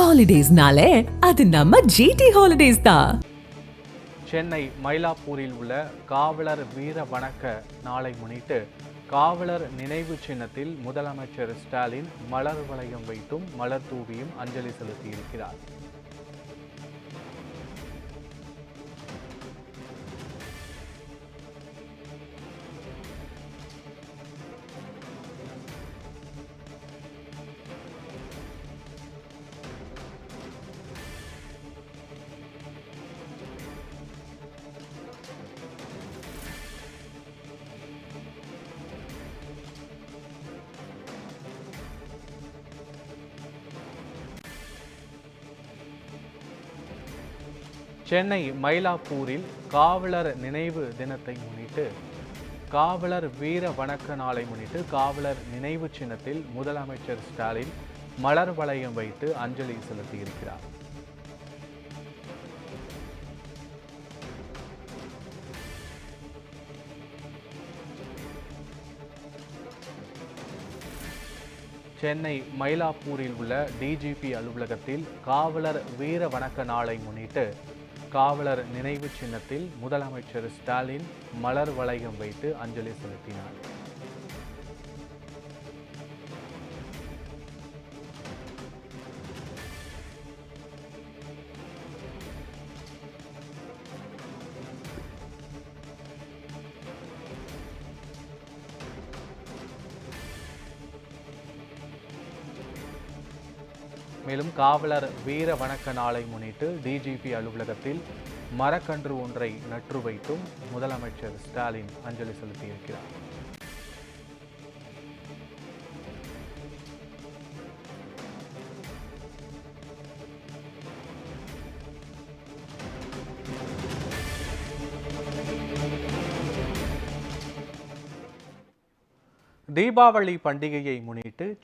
ஹாலிடேஸ்னாலே அது நம்ம ஜிடி ஹாலிடேஸ் தான் சென்னை மயிலாப்பூரில் உள்ள காவலர் வீர வணக்க நாளை முன்னிட்டு காவலர் நினைவு சின்னத்தில் முதலமைச்சர் ஸ்டாலின் மலர் வளையம் வைத்தும் மலர் தூவியும் அஞ்சலி செலுத்தியிருக்கிறார் சென்னை மயிலாப்பூரில் காவலர் நினைவு தினத்தை முன்னிட்டு காவலர் வீர வணக்க நாளை முன்னிட்டு காவலர் நினைவு சின்னத்தில் முதலமைச்சர் ஸ்டாலின் மலர் வளையம் வைத்து அஞ்சலி செலுத்தியிருக்கிறார். சென்னை மயிலாப்பூரில் உள்ள டிஜிபி அலுவலகத்தில் காவலர் வீர வணக்க நாளை முன்னிட்டு காவலர் நினைவு சின்னத்தில் முதலமைச்சர் ஸ்டாலின் மலர் வளையம் வைத்து அஞ்சலி செலுத்தினார். மேலும் காவலர் வீர வணக்க நாளை முன்னிட்டு டிஜிபி அலுவலகத்தில் மரக்கன்று ஒன்றை நற்று வைத்தும் முதலமைச்சர் ஸ்டாலின் அஞ்சலி செலுத்தியிருக்கிறார். தீபாவளி பண்டிகையை முன்னிட்டு